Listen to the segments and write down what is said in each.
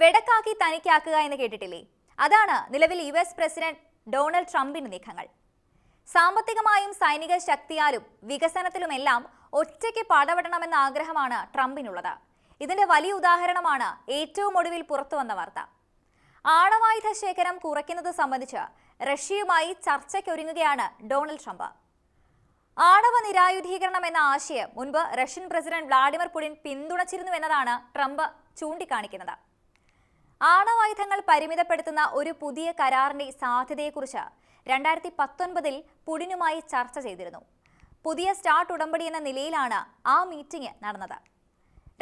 വെടക്കാക്കി തനിക്കാക്കുക എന്ന് കേട്ടിട്ടില്ലേ? അതാണ് നിലവിൽ യു എസ് പ്രസിഡന്റ് ഡൊണാൾഡ് ട്രംപിന്റെ നീക്കങ്ങൾ. സാമ്പത്തികമായും സൈനിക ശക്തിയാലും വികസനത്തിലുമെല്ലാം ഒറ്റയ്ക്ക് പടപെടണമെന്ന ആഗ്രഹമാണ് ട്രംപിനുള്ളത്. ഇതിന്റെ വലിയ ഉദാഹരണമാണ് ഏറ്റവും ഒടുവിൽ പുറത്തു വന്ന വാർത്ത. ആണവായുധ ശേഖരം കുറയ്ക്കുന്നത് സംബന്ധിച്ച് റഷ്യയുമായി ചർച്ചയ്ക്കൊരുങ്ങുകയാണ് ഡൊണാൾഡ് ട്രംപ്. ആണവ നിരായുധീകരണം എന്ന ആശയം മുൻപ് റഷ്യൻ പ്രസിഡന്റ് വ്ളാഡിമിർ പുടിൻ പിന്തുണച്ചിരുന്നു എന്നതാണ് ട്രംപ് ചൂണ്ടിക്കാണിക്കുന്നത്. ആണവായുധങ്ങൾ പരിമിതപ്പെടുത്തുന്ന ഒരു പുതിയ കരാറിന്റെ സാധ്യതയെക്കുറിച്ച് രണ്ടായിരത്തി പത്തൊൻപതിൽ പുടിനുമായി ചർച്ച ചെയ്തിരുന്നു. പുതിയ സ്റ്റാർട്ട് ഉടമ്പടി എന്ന നിലയിലാണ് ആ മീറ്റിംഗ് നടന്നത്.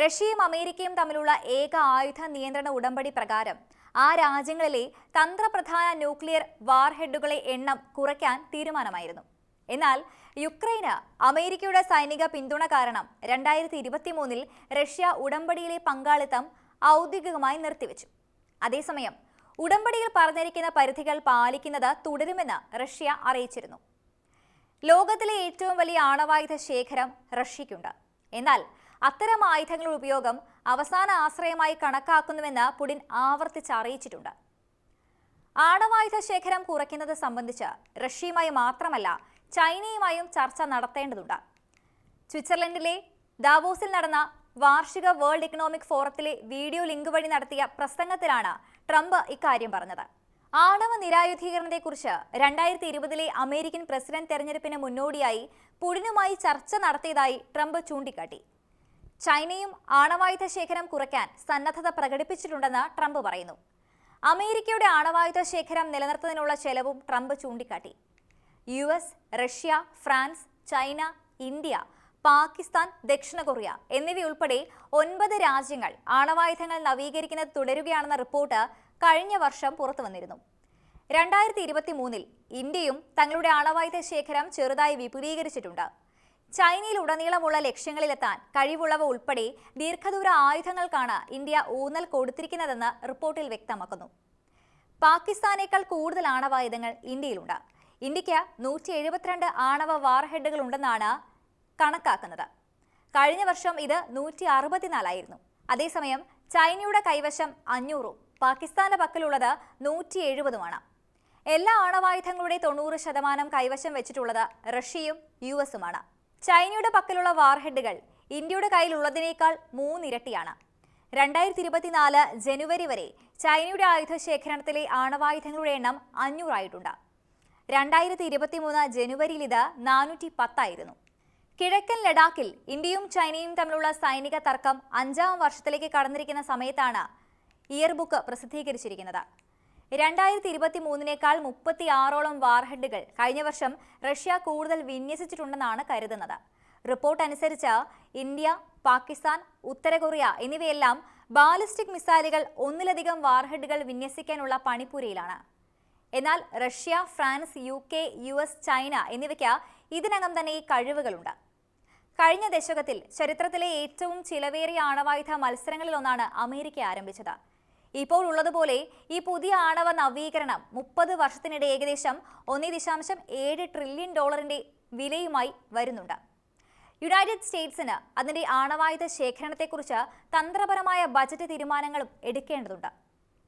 റഷ്യയും അമേരിക്കയും തമ്മിലുള്ള ഏക ആയുധ നിയന്ത്രണ ഉടമ്പടി പ്രകാരം ആ രാജ്യങ്ങളിലെ തന്ത്രപ്രധാന ന്യൂക്ലിയർ വാർഹെഡുകളെ എണ്ണം കുറയ്ക്കാൻ തീരുമാനമായിരുന്നു. എന്നാൽ യുക്രൈന് അമേരിക്കയുടെ സൈനിക പിന്തുണ കാരണം രണ്ടായിരത്തി ഇരുപത്തി മൂന്നിൽ റഷ്യ ഉടമ്പടിയിലെ പങ്കാളിത്തം ഔദ്യോഗികമായി നിർത്തിവെച്ചു. അതേസമയം ഉടമ്പടിയിൽ പറഞ്ഞിരിക്കുന്ന പരിധികൾ പാലിക്കുന്നത് തുടരുമെന്ന് റഷ്യ അറിയിച്ചിരുന്നു. ലോകത്തിലെ ഏറ്റവും വലിയ ആണവായുധ ശേഖരം റഷ്യയ്ക്കുണ്ട്. എന്നാൽ അത്തരം ആയുധങ്ങളുടെ ഉപയോഗം അവസാന ആശ്രയമായി കണക്കാക്കുന്നുവെന്ന് പുടിൻ ആവർത്തിച്ച് അറിയിച്ചിട്ടുണ്ട്. ആണവായുധ ശേഖരം കുറയ്ക്കുന്നത് സംബന്ധിച്ച് റഷ്യയുമായി മാത്രമല്ല ചൈനയുമായും ചർച്ച നടത്തേണ്ടതുണ്ട്. സ്വിറ്റ്സർലൻഡിലെ ദാവോസിൽ നടന്ന വാർഷിക വേൾഡ് ഇക്കണോമിക് ഫോറത്തിലെ വീഡിയോ ലിങ്ക് വഴി നടത്തിയ പ്രസംഗത്തിലാണ് ട്രംപ് ഇക്കാര്യം പറഞ്ഞത്. ആണവ നിരായുധീകരണത്തെക്കുറിച്ച് രണ്ടായിരത്തി ഇരുപതിലെ അമേരിക്കൻ പ്രസിഡന്റ് തെരഞ്ഞെടുപ്പിന് മുന്നോടിയായി പുടിനുമായി ചർച്ച നടത്തിയതായി ട്രംപ് ചൂണ്ടിക്കാട്ടി. ചൈനയും ആണവായുധ ശേഖരം കുറയ്ക്കാൻ സന്നദ്ധത പ്രകടിപ്പിച്ചിട്ടുണ്ടെന്ന് ട്രംപ് പറയുന്നു. അമേരിക്കയുടെ ആണവായുധ ശേഖരം നിലനിർത്തുന്നതിനുള്ള ചെലവും ട്രംപ് ചൂണ്ടിക്കാട്ടി. U Russia France China India Pakistan ദക്ഷിണ കൊറിയ എന്നിവയുൾപ്പെടെ ഒൻപത് രാജ്യങ്ങൾ ആണവായുധങ്ങൾ നവീകരിക്കുന്നത് തുടരുകയാണെന്ന റിപ്പോർട്ട് കഴിഞ്ഞ വർഷം പുറത്തുവന്നിരുന്നു രണ്ടായിരത്തി ഇരുപത്തി മൂന്നിൽ ഇന്ത്യയും തങ്ങളുടെ ആണവായുധ ശേഖരം ചെറുതായി വിപുലീകരിച്ചിട്ടുണ്ട്. ചൈനയിൽ ഉടനീളമുള്ള ലക്ഷ്യങ്ങളിലെത്താൻ കഴിവുള്ളവ ഉൾപ്പെടെ ദീർഘദൂര ആയുധങ്ങൾക്കാണ് ഇന്ത്യ ഊന്നൽ കൊടുത്തിരിക്കുന്നതെന്ന് റിപ്പോർട്ടിൽ വ്യക്തമാക്കുന്നു. പാകിസ്ഥാനേക്കാൾ കൂടുതൽ ആണവായുധങ്ങൾ ഇന്ത്യയിലുണ്ട്. ഇന്ത്യയ്ക്ക് നൂറ്റി എഴുപത്തിരണ്ട് ആണവ വാർഹെഡുകൾ ഉണ്ടെന്നാണ് കണക്കാക്കുന്നത്. കഴിഞ്ഞ വർഷം ഇത് നൂറ്റി അറുപത്തിനാലായിരുന്നു അതേസമയം ചൈനയുടെ കൈവശം അഞ്ഞൂറും പാകിസ്ഥാന്റെ പക്കലുള്ളത് നൂറ്റി എഴുപതുമാണ് എല്ലാ ആണവായുധങ്ങളുടെ തൊണ്ണൂറ് ശതമാനം കൈവശം വെച്ചിട്ടുള്ളത് റഷ്യയും യു എസുമാണ് ചൈനയുടെ പക്കലുള്ള വാർഹെഡുകൾ ഇന്ത്യയുടെ കയ്യിലുള്ളതിനേക്കാൾ മൂന്നിരട്ടിയാണ്. രണ്ടായിരത്തി ഇരുപത്തിനാല് ജനുവരി വരെ ചൈനയുടെ ആയുധ ശേഖരണത്തിലെ ആണവായുധങ്ങളുടെ എണ്ണം അഞ്ഞൂറായിട്ടുണ്ട്. രണ്ടായിരത്തി ഇരുപത്തി മൂന്ന് ജനുവരിയിൽ ഇത് നാനൂറ്റി പത്തായിരുന്നു കിഴക്കൻ ലഡാക്കിൽ ഇന്ത്യയും ചൈനയും തമ്മിലുള്ള സൈനിക തർക്കം അഞ്ചാം വർഷത്തിലേക്ക് കടന്നിരിക്കുന്ന സമയത്താണ് ഇയർ ബുക്ക് പ്രസിദ്ധീകരിച്ചിരിക്കുന്നത്. രണ്ടായിരത്തി ഇരുപത്തി മൂന്നിനേക്കാൾ മുപ്പത്തി ആറോളം വാർഹെഡുകൾ കഴിഞ്ഞ വർഷം റഷ്യ കൂടുതൽ വിന്യസിച്ചിട്ടുണ്ടെന്നാണ് കരുതുന്നത്. റിപ്പോർട്ട് അനുസരിച്ച് ഇന്ത്യ പാകിസ്ഥാൻ ഉത്തര കൊറിയ എന്നിവയെല്ലാം ബാലിസ്റ്റിക് മിസൈലുകൾ ഒന്നിലധികം വാർഹെഡുകൾ വിന്യസിക്കാനുള്ള പണിപ്പുരയിലാണ്. എന്നാൽ Russia France U K U S China എന്നിവയ്ക്ക് ഇതിനകം തന്നെ ഈ കഴിവുകളുണ്ട്. കഴിഞ്ഞ ദശകത്തിൽ ചരിത്രത്തിലെ ഏറ്റവും ചിലവേറിയ ആണവായുധ മത്സരങ്ങളിലൊന്നാണ് അമേരിക്ക ആരംഭിച്ചത്. ഇപ്പോൾ ഉള്ളതുപോലെ ഈ പുതിയ ആണവ നവീകരണം മുപ്പത് വർഷത്തിനിടെ ഏകദേശം ഒന്നേ ദശാംശം ഏഴ് ട്രില്യൺ ഡോളറിന്റെ വിലയുമായി വരുന്നുണ്ട്. യുണൈറ്റഡ് സ്റ്റേറ്റ്സിന് അതിന്റെ ആണവായുധ ശേഖരണത്തെക്കുറിച്ച് തന്ത്രപരമായ ബജറ്റ് തീരുമാനങ്ങളും എടുക്കേണ്ടതുണ്ട്.